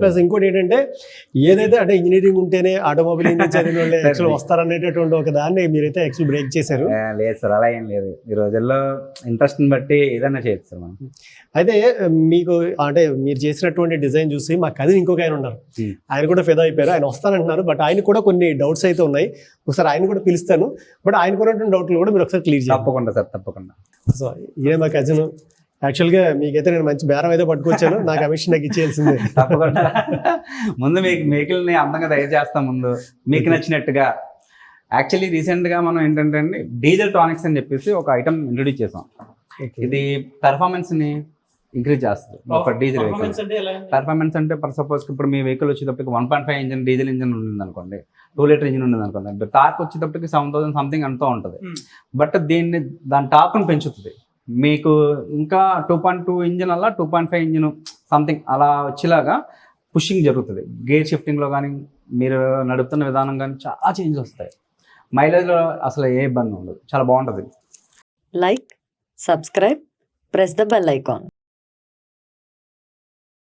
Plus ఇంకోటి ఏంటంటే ఏదైతే అంటే ఇంజనీరింగ్ ఉంటేనే ఆటోమొబైల్ ఇంజిన్ చదివిన వాళ్ళు యాక్చువల్ వస్తారనేటటువంటి ఒక దాన్ని మీరైతే యాక్చువల్ బ్రేక్ చేశారు. లేదు సార్ అలా ఏం లేదు. ఈ రోజుల్లో ఇంట్రెస్ట్ బట్టి ఏదైనా చేయొచ్చు సార్ మనం. అయితే మీకు అంటే మీరు చేసినటువంటి డిజైన్ చూసి మా కజిన్ ఇంకొక ఆయన ఉన్నారు. ఆయన కూడా ఫెదా అయిపోయారు. ఆయన వస్తానంటున్నారు బట్ ఆయన కూడా కొన్ని డౌట్స్ అయితే ఉన్నాయి. ఒకసారి ఆయన కూడా పిలుస్తాను. బట్ ఆయనకు ఉన్నటువంటి డౌట్లు కూడా మీరు ఒకసారి క్లియర్ చేయాలి తప్పకుండా సార్ తప్పకుండా. సో ఇదే మా కజిన్ యాక్చువల్గా మీకైతే నేను మంచి బేరం అయితే పట్టుకొచ్చాను. నా కమిషన్ నాకు ఇచ్చేయాల్సిందే. తప్పకుండా. ముందు మీకు వెహికల్ని అందంగా తయారు చేస్తాం ముందు. మీకు నచ్చినట్టుగా. యాక్చువల్లీ రీసెంట్గా మనం ఏంటంటే అండి డీజిల్ టానిక్స్ అని చెప్పేసి ఒక ఐటమ్ ఇంట్రొడ్యూస్ చేసాం. ఇది performance ని ఇంక్రీజ్ చేస్తుంది. ఒక డీజిల్ వెహికల్ పర్ఫార్మెన్స్ అంటే ఫర్ సపోజ్ ఇప్పుడు మీ వెహికల్ వచ్చేటప్పటికి one point five engine diesel engine ఉంది అనుకోండి టూ లీటర్ ఇంజిన్ ఉంది అనుకోండి టార్క్ వచ్చేటప్పటికి సెవెన్ థౌసండ్ సంథింగ్ అంతా ఉంటుంది. Hmm. బట్ దీన్ని దాని టార్క్ను పెంచుతుంది. మీకు ఇంకా టూ పాయింట్ టూ ఇంజిన్ అలా two point five engine something అలా వచ్చేలాగా పుషింగ్ జరుగుతుంది. గేర్ షిఫ్టింగ్లో కానీ మీరు నడుపుతున్న విధానం కానీ చాలా చేంజ్ వస్తాయి. మైలేజ్లో అసలు ఏ ఇబ్బంది ఉండదు. చాలా బాగుంటుంది. Like subscribe press the bell icon.